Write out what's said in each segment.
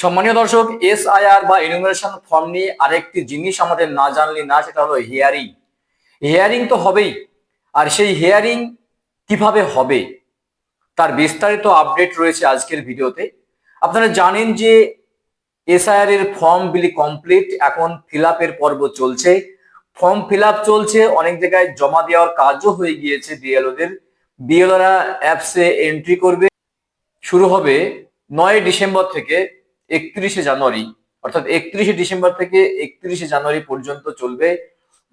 সম্মানীয় দর্শক এসআইআর বা এনুমারেশন ফর্ম নিয়ে আরেকটি জিনিস আমাদের না জানলে না, সেটা হলো হিয়ারিং হিয়ারিং তো হবেই, আর সেই হিয়ারিং কীভাবে হবে? তার বিস্তারিত আপডেট রয়েছে আজকের ভিডিওতে। আপনারা জানেন যে এসআইআর এর ফর্ম বিলি কমপ্লিট এখন ফিল আপের পর্ব চলছে। ফর্ম ফিল চলছে, অনেক জায়গায় জমা দেওয়ার কাজও হয়ে গিয়েছে বিএলওদের বিএলওরা অ্যাপসে এন্ট্রি করবে। শুরু হবে নয় ডিসেম্বর থেকে একত্রিশে জানুয়ারি, অর্থাৎ একত্রিশে ডিসেম্বর থেকে একত্রিশে জানুয়ারি পর্যন্ত চলবে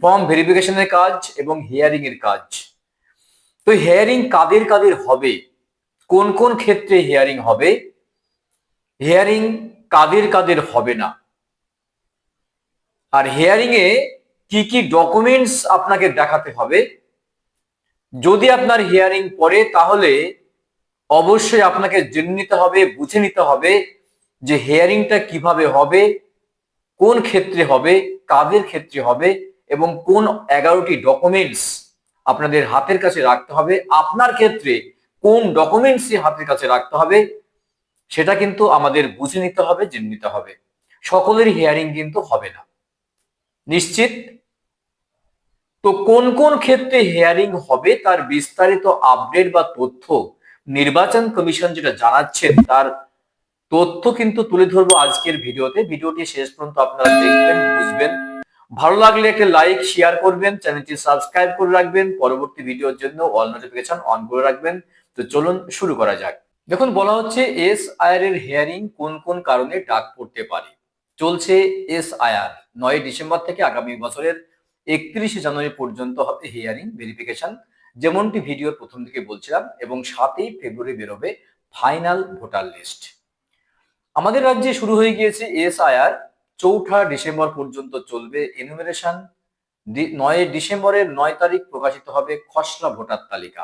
ফর্ম ভেরিফিকেশনের কাজ এবং হিয়ারিং এর কাজ। তো হিয়ারিং কাদের কাদের হবে? কোন কোন ক্ষেত্রে হিয়ারিং হবে? হিয়ারিং কাদের কাদের হবে না? আর হিয়ারিং এ কি কি ডকুমেন্টস আপনাকে দেখাতে হবে? যদি আপনার হিয়ারিং পড়ে তাহলে অবশ্যই আপনাকে জেনে নিতে হবে, বুঝে নিতে হবে যে হেয়ারিংটা কীভাবে হবে, কোন ক্ষেত্রে হবে, কাদের ক্ষেত্রে হবে এবং কোন এগারোটি ডকুমেন্টস আপনাদের হাতের কাছে রাখতে হবে, আপনার ক্ষেত্রে কোন ডকুমেন্টসই হাতের কাছে রাখতে হবে, সেটা কিন্তু আমাদের বুঝে নিতে হবে, জেনে নিতে হবে। সকলের হিয়ারিং কিন্তু হবে না। নিশ্চিত? তো কোন কোন ক্ষেত্রে হিয়ারিং হবে, তার বিস্তারিত আপডেট বা তথ্য নির্বাচন কমিশন যেটা জানাচ্ছেন তার তথ্য কিন্তু তুলে ধরবো আজকের ভিডিওতে। ভিডিওটি শেষ পর্যন্ত আপনারা দেখবেন, বুঝবেন। ভালো লাগলে একটা লাইক শেয়ার করবেন, চ্যানেলটি সাবস্ক্রাইব করে রাখবেন। পরবর্তী ভিডিওর জন্য অল নোটিফিকেশন অন করে রাখবেন। তো চলুন শুরু করা যাক। দেখুন, বলা হচ্ছে এস আয়ার এর হেয়ারিং কোন কোন কারণে ডাক পড়তে পারে? চলছে এস আয়ার নয় ডিসেম্বর থেকে আগামী বছরের একত্রিশে জানুয়ারি পর্যন্ত হবে হিয়ারিং ভেরিফিকেশন যেমনটি ভিডিওর প্রথম দিকে বলছিলাম, এবং সাতই ফেব্রুয়ারি বেরোবে ফাইনাল ভোটার লিস্ট আমাদের রাজ্যে শুরু হয়ে গিয়েছে এসআইআর চৌঠা ডিসেম্বর পর্যন্ত চলবে এনুমেরেশন নয় ডিসেম্বরের নয় তারিখ প্রকাশিত হবে খসড়া ভোটার তালিকা।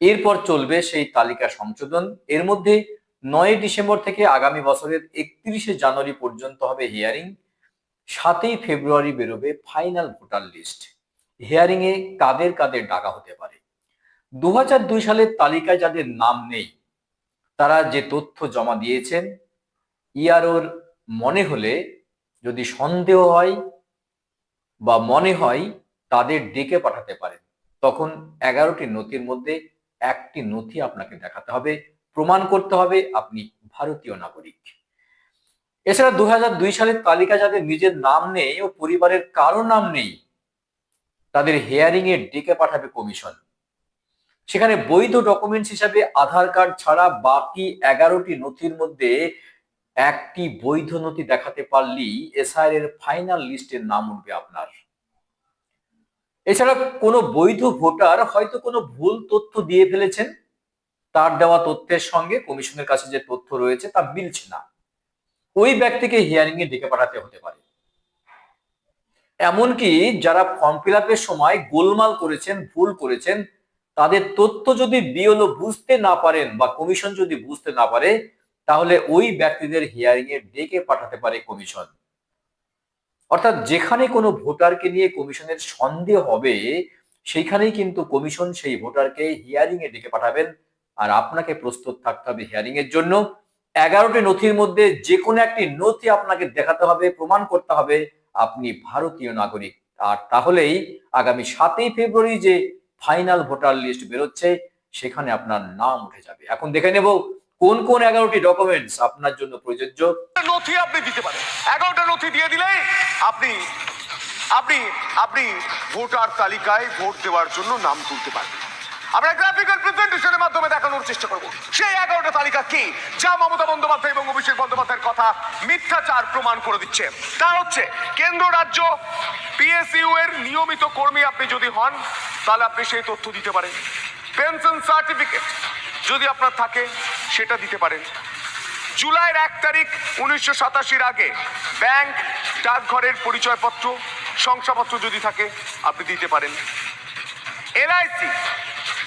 এরপর চলবে সেই তালিকা সংশোধন। এর মধ্যে নয় ডিসেম্বর থেকে আগামী বছরের একত্রিশে জানুয়ারি পর্যন্ত হবে হিয়ারিং সাতই ফেব্রুয়ারি বেরোবে ফাইনাল ভোটার লিস্ট হিয়ারিং এ কাদের কাদের ডাকা হতে পারে। দু সালের তালিকায় যাদের নাম নেই তারা যে তথ্য জমা দিয়েছেন, ইয়ারোর মনে হলে যদি সন্দেহ হয় বা মনে হয় তাদের ডেকে পাঠাতে পারেন। তখন এগারোটি নথির মধ্যে একটি নথি আপনাকে দেখাতে হবে, প্রমাণ করতে হবে আপনি ভারতীয় নাগরিক। এছাড়া দু দুই সালের তালিকা যাদের নিজের নাম নেই ও পরিবারের কারও নাম নেই, তাদের হেয়ারিং এ ডেকে পাঠাবে কমিশন। সেখানে বৈধ ডকুমেন্টস হিসাবে আধার কার্ড ছাড়া বাকি এগারোটি নথির মধ্যে একটি বৈধ নথি দেখাতে পারলেই এসআইআর এর ফাইনাল লিস্টের নাম উঠবে আপনার। এছাড়া কোনো বৈধ ভোটার হয়তো কোনো ভুল তথ্য দিয়ে ফেলেছেন, তার দেওয়া তথ্যের সঙ্গে কমিশনের কাছে যে তথ্য রয়েছে তা মিলছে না। ওই ব্যক্তিকে হিয়ারিং এ ডেকে পাঠাতে হতে পারে। এমনকি যারা ফর্ম ফিল সময় গোলমাল করেছেন, ভুল করেছেন তাদের তথ্য যদি বিএলও বুঝতে না পারেন বা কমিশন যদি বুঝতে না পারে, তাহলে ওই ব্যক্তিদের হিয়ারিং এ ডেকে পাঠাতে পারে কমিশন। অর্থাৎ যেখানে কোনো ভোটারকে নিয়ে কমিশনের সন্দেহ হবে, সেইখানেই কিন্তু কমিশন সেই ভোটারকে হিয়ারিং এ ডেকে পাঠাবেন। আর আপনাকে প্রস্তুত থাকতে হবে হিয়ারিং এর জন্য। এগারোটি নথির মধ্যে যে কোনো একটি নথি আপনাকে দেখাতে হবে, প্রমাণ করতে হবে। আপনি ভারতীয় নাগরিক। আর তাহলেই আগামী সাতই ফেব্রুয়ারি যে ফাইনাল ভোটার লিস্ট বেরোচ্ছে, সেখানে আপনার নাম উঠে যাবে। এখন দেখে নেব কোন কোন এগারোটি ডকুমেন্টস আপনার জন্য প্রযোজ্য। নথি আপনি দিতে পারেন। এগারোটা নথি দিয়ে দিলে আপনি আপনি আপনি ভোটার তালিকায় ভোট দেওয়ার জন্য নাম তুলতে পারবেন। আমরা গ্রাফিক্যাল প্রেজেন্টেশনের মাধ্যমে দেখানোর চেষ্টা করব। সেই এগারোটা তালিকা কি? যা মমতা বন্দ্যোপাধ্যায় এবং অভিষেক বন্দ্যোপাধ্যায়ের কথা মিথ্যাচার প্রমাণ করে দিচ্ছে। তা হচ্ছে, কেন্দ্র, রাজ্য পিএসইউ এর নিয়মিত কর্মী আপনি যদি হন, তাহলে আপনি সেই তথ্য দিতে পারেন। পেনশন সার্টিফিকেট যদি আপনার থাকে, সেটা দিতে পারেন। জুলাইয়ের এক তারিখ উনিশশো সাতাশির আগে ব্যাংক, ডাকঘরের পরিচয়পত্র, শংসাপত্র যদি থাকে, আপনি দিতে পারেন। এলআইসি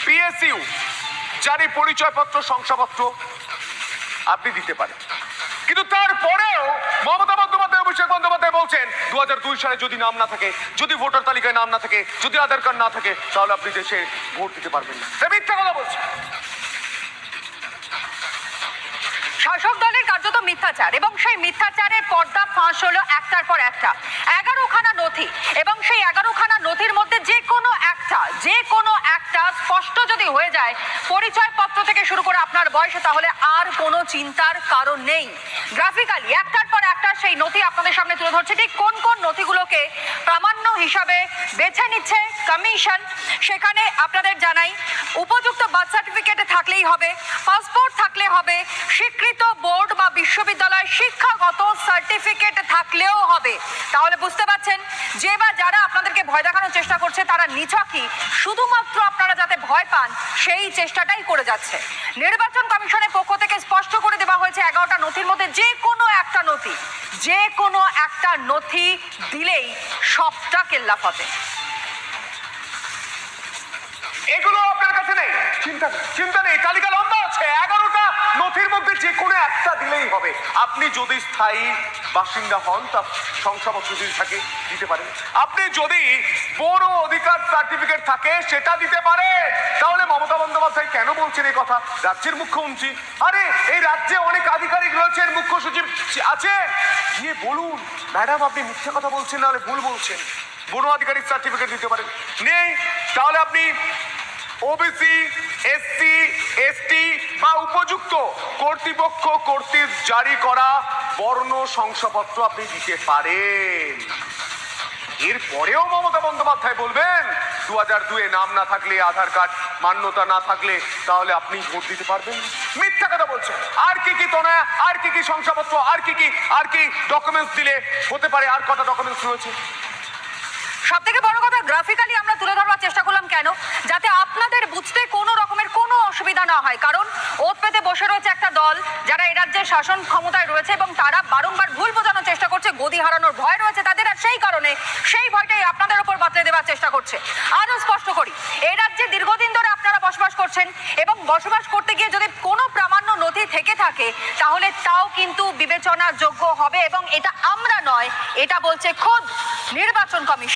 পিএসইউ, জারি পরিচয়পত্র, শংসাপত্র আপনি দিতে পারেন। কিন্তু তারপরেও মমতা বন্দ্যোপাধ্যায়, অভিষেক বন্দ্যোপাধ্যায় বলছেন দু হাজার দুই সালে যদি নাম না থাকে, যদি ভোটার তালিকায় নাম না থাকে, যদি আধার কার্ড না থাকে, তাহলে আপনি দেশে ভোট দিতে পারবেন না। মিথ্যা কথা বলছে। শাসক দলের কার্যত মিথ্যাচার এবং সেই মিথ্যাচারের পর্দা ফাঁস হলো একটার পর একটা। এগারোখানা নথি এবং সেই এগারোখানা হয়ে পরিচয় পরিচয়পত্র থেকে শুরু করে আপনার বয়সে, তাহলে আর কোনো চিন্তার কারণ নেই। গ্রাফিক্যালি, একটার পর একটা সেই নথি আপনাদের সামনে তুলে ধরছে। ঠিক কোন কোন নথিগুলোকে প্রামাণ্য হিসাবে বেছে নিচ্ছে কমিশন, সেখানে আপনাদের জানাই, উপযুক্ত বার্থ সার্টিফিকেটে থাকলেই হবে, পাসপোর্ট থাকলে হবে। স্বীকৃত বোর্ড বা বিশ্ববিদ্যালয় শিক্ষাগত সার্টিফিকেট থাকলেও হবে। তাহলে বুঝতে পারছেন, যে বা যারা আপনাদেরকে ভয় দেখানোর চেষ্টা করছে, তারা নিছকই। শুধুমাত্র আপনারা যাতে ভয় পান, সেই চেষ্টাটাই করে যাচ্ছে। নির্বাচন কমিশনের পক্ষ থেকে স্পষ্ট করে দেওয়া হয়েছে, এগারোটা নথির মধ্যে যে কোনো একটা নথি, যে কোনো একটা নথি দিলেই সবটা কেল্লাফতে। এগুলো আপনার কাছে নেই? চিন্তা চিন্তা নেই। তালিকা লম্বা আছে, এগারোটা নথির মধ্যে যে কোনো একটা দিলেই হবে। আপনি যদি স্থায়ী বাসিন্দা হন, তা শংসাপত্র যদি থাকে, দিতে পারেন। আপনি যদি বড় অধিকার সার্টিফিকেট থাকে, সেটা দিতে পারে তাহলে মমতা বন্দ্যোপাধ্যায় কেন বলছেন এই কথা? রাজ্যের মুখ্যমন্ত্রী। আরে, এই রাজ্যে অনেক আধিকারিক রয়েছেন মুখ্য সচিব আছে। গিয়ে বলুন, ম্যাডাম, আপনি মিথ্যে কথা বলছেন, নাহলে ভুল বলছেন। বন আধিকারিক সার্টিফিকেট দিতে পারেন। নেই। তাহলে আপনি ওবিসি উপযুক্ত কর্তৃপক্ষ কর্তৃক জারি করা বর্ণ শংসাপত্র আপনি দিতে পারেন। এরপরেও মমতা বন্দ্যোপাধ্যায় বলবেন দু হাজার দুয়ে নাম না থাকলে, আধার কার্ড মান্যতা না থাকলে, তাহলে আপনি ভোট দিতে পারবেন মিথ্যা কথা বলছেন। আর কি কি তোনা আর কি কি শংসাপত্র, আর কি কি, আর কি ডকুমেন্টস দিলে হতে পারে, আর কটা ডকুমেন্টস রয়েছে? সব থেকে বড় কথা গ্রাফিক্যালি আমরা তুলে ধরবার চেষ্টা করলাম কেন যাতে আপনাদের বুঝতে কোনো রকমের কোনো অসুবিধা না হয় কারণ ওত পেতে বসে রয়েছে একটা দল যারা এই রাজ্যের শাসন ক্ষমতায় রয়েছে এবং তারা বারংবার ভুল বোঝানোর চেষ্টা করছে, গদি হারানোর ভয় রয়েছে তাদের, আর সেই কারণে সেই ভয়টাই আপনাদের উপর বাতলে দেওয়ার চেষ্টা করছে। আরও স্পষ্ট করি এই রাজ্যে দীর্ঘদিন ধরে আপনারা বসবাস করছেন এবং বসবাস করতে গিয়ে যদি কোনো প্রামাণ্য নথি থেকে থাকে, তাহলে তাও কিন্তু বিবেচনার যোগ্য হবে এবং এটা আমরা নয়, এটা বলছে খোদ নির্বাচন কমিশন।